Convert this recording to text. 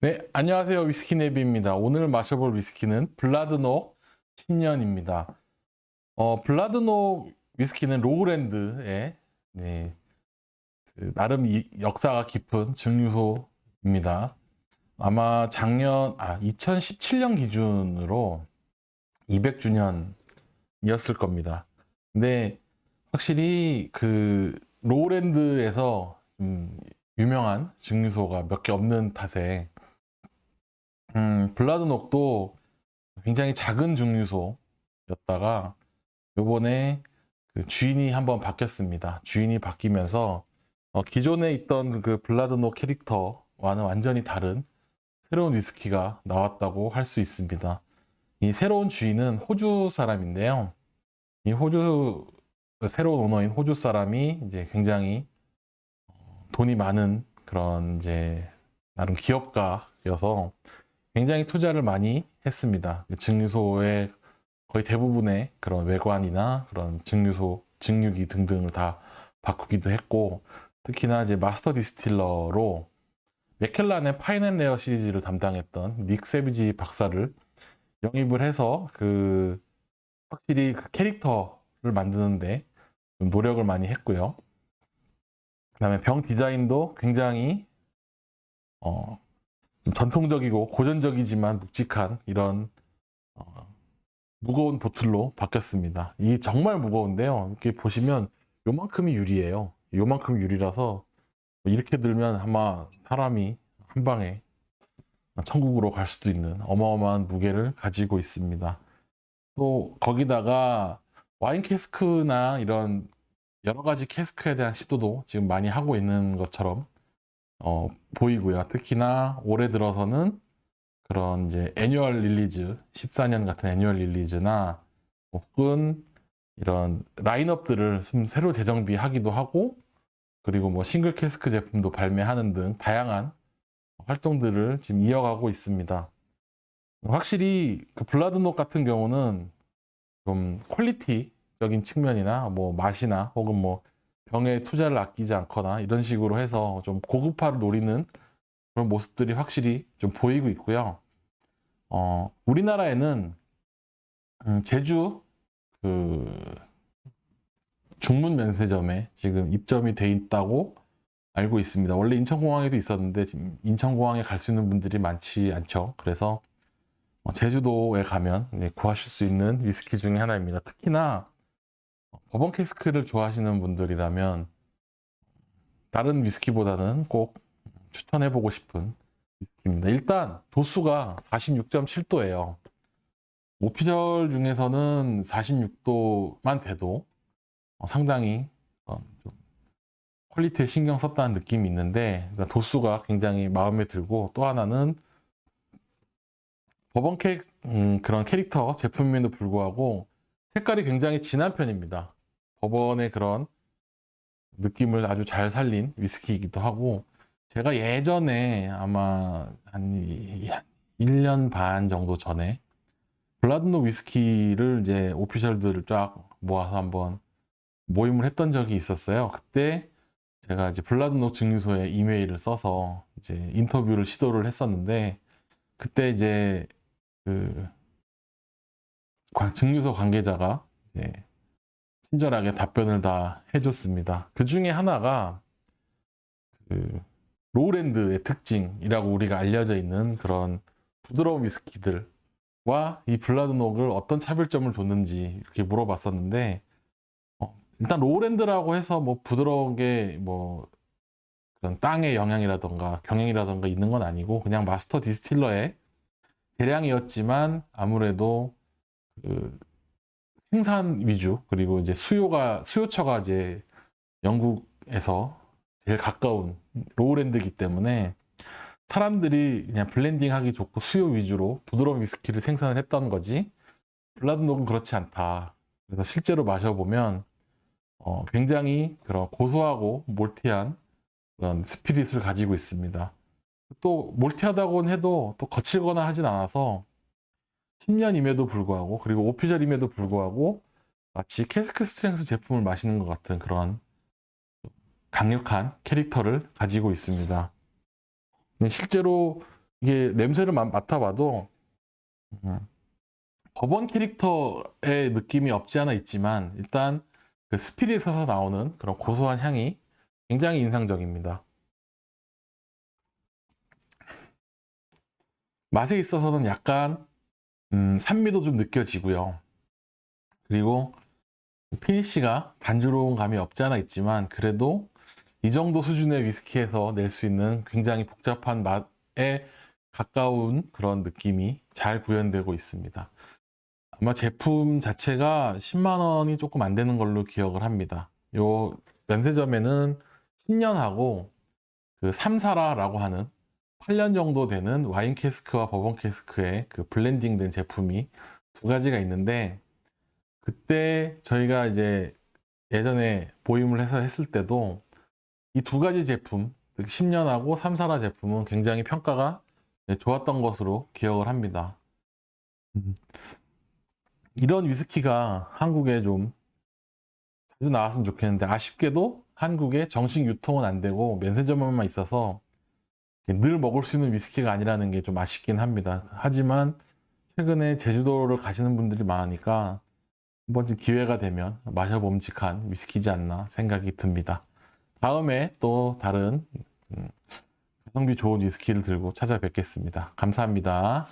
네, 안녕하세요. 위스키 네비입니다. 오늘 마셔볼 위스키는 블라드녹 10년입니다. 어, 블라드녹 위스키는 로우랜드의 네, 그 나름 이- 역사가 깊은 증류소입니다. 아마 작년, 아, 2017년 기준으로 200주년이었을 겁니다. 근데 확실히 그 로우랜드에서 음, 유명한 증류소가 몇 개 없는 탓에 음, 블라드녹도 굉장히 작은 증류소였다가 요번에 그 주인이 한번 바뀌었습니다. 주인이 바뀌면서 어, 기존에 있던 그 블라드녹 캐릭터와는 완전히 다른 새로운 위스키가 나왔다고 할 수 있습니다. 이 새로운 주인은 호주 사람인데요. 이 호주 그 새로운 오너인 호주 사람이 이제 굉장히 어, 돈이 많은 그런 이제 나름 기업가여서 굉장히 투자를 많이 했습니다. 그 증류소의 거의 대부분의 그런 외관이나 그런 증류소, 증류기 등등을 다 바꾸기도 했고, 특히나 이제 마스터 디스틸러로 맥켈란의 파인앤레어 시리즈를 담당했던 닉 세비지 박사를 영입을 해서 그 확실히 그 캐릭터를 만드는데 좀 노력을 많이 했고요. 그다음에 병 디자인도 굉장히 어, 좀 전통적이고 고전적이지만 묵직한 이런 어, 무거운 보틀로 바뀌었습니다. 이 정말 무거운데요. 이렇게 보시면 요만큼이 유리예요. 요만큼 유리라서 이렇게 들면 아마 사람이 한 방에 천국으로 갈 수도 있는 어마어마한 무게를 가지고 있습니다. 또 거기다가 와인 캐스크나 이런 여러 가지 캐스크에 대한 시도도 지금 많이 하고 있는 것처럼 어, 보이고요. 특히나 올해 들어서는 그런 이제 애뉴얼 릴리즈, 14년 같은 애뉴얼 릴리즈나 혹은 이런 라인업들을 좀 새로 재정비하기도 하고 그리고 뭐 싱글 캐스크 제품도 발매하는 등 다양한 활동들을 지금 이어가고 있습니다. 확실히 그 블라드녹 같은 경우는 좀 퀄리티적인 측면이나 뭐 맛이나 혹은 뭐 병에 투자를 아끼지 않거나 이런 식으로 해서 좀 고급화를 노리는 그런 모습들이 확실히 좀 보이고 있고요. 어, 우리나라에는 음, 제주 그 중문 면세점에 지금 입점이 돼 있다고 알고 있습니다. 원래 인천공항에도 있었는데 지금 인천공항에 갈 수 있는 분들이 많지 않죠. 그래서 어, 제주도에 가면 네, 구하실 수 있는 위스키 중에 하나입니다. 특히나 버번 캐스크를 좋아하시는 분들이라면 다른 위스키보다는 꼭 추천해보고 싶은 위스키입니다. 일단 도수가 46.7도예요. 오피셜 중에서는 46도만 돼도 어, 상당히 어, 좀 퀄리티에 신경 썼다는 느낌이 있는데 도수가 굉장히 마음에 들고 또 하나는 버번 캐 음, 그런 캐릭터 제품임에도 불구하고 색깔이 굉장히 진한 편입니다. 버번의 그런 느낌을 아주 잘 살린 위스키이기도 하고 제가 예전에 아마 한 1년 반 정도 전에 블라드노 위스키를 이제 오피셜들을 쫙 모아서 한번 모임을 했던 적이 있었어요. 그때 제가 이제 블라드노 증류소에 이메일을 써서 이제 인터뷰를 시도를 했었는데 그때 이제 그 관- 증류소 관계자가 친절하게 답변을 다 해줬습니다. 그 중에 하나가 그 로랜드의 특징이라고 우리가 알려져 있는 그런 부드러운 위스키들과 이 블라드녹을 어떤 차별점을 뒀는지 이렇게 물어봤었는데 어, 일단 로랜드라고 해서 뭐 부드러운 게 뭐 그런 땅의 영향이라던가 경향이라던가 있는 건 아니고 그냥 마스터 디스틸러의 대량이었지만 아무래도 그 생산 위주 그리고 이제 수요가 수요처가 이제 영국에서 제일 가까운 로우랜드이기 때문에 사람들이 그냥 블렌딩하기 좋고 수요 위주로 부드러운 위스키를 생산을 했던 거지 블라드녹은 그렇지 않다. 그래서 실제로 마셔보면 어, 굉장히 그런 고소하고 몰티한 그런 스피릿을 가지고 있습니다. 또 몰티하다고는 해도 또 거칠거나 하진 않아서 10년임에도 불구하고 그리고 오피셜임에도 불구하고 마치 캐스크 스트렝스 제품을 마시는 것 같은 그런 강력한 캐릭터를 가지고 있습니다. 네, 실제로 이게 냄새를 마- 맡아봐도 음, 버번 캐릭터의 느낌이 없지 않아 있지만 일단 그 스피릿에서 나오는 그런 고소한 향이 굉장히 인상적입니다. 맛에 있어서는 약간 음, 산미도 좀 느껴지고요. 그리고 피니쉬가 단조로운 감이 없지 않아 있지만 그래도 이 정도 수준의 위스키에서 낼 수 있는 굉장히 복잡한 맛에 가까운 그런 느낌이 잘 구현되고 있습니다. 아마 제품 자체가 10만 원이 조금 안 되는 걸로 기억을 합니다. 요 면세점에는 10년하고 그 삼사라라고 하는 8년 정도 되는 와인 캐스크와 버번 캐스크의 그 블렌딩된 제품이 두 가지가 있는데 그때 저희가 이제 예전에 보임을 해서 했을 때도 이 두 가지 제품, 즉 10년하고 삼사라 제품은 굉장히 평가가 네, 좋았던 것으로 기억을 합니다. 음. 이런 위스키가 한국에 좀 자주 나왔으면 좋겠는데 아쉽게도 한국에 정식 유통은 안 되고 면세점에만 있어서 늘 먹을 수 있는 위스키가 아니라는 게 좀 아쉽긴 합니다. 하지만 최근에 제주도를 가시는 분들이 많으니까 한 번쯤 기회가 되면 마셔봄직한 위스키지 않나 생각이 듭니다. 다음에 또 다른 음, 가성비 좋은 위스키를 들고 찾아뵙겠습니다. 감사합니다.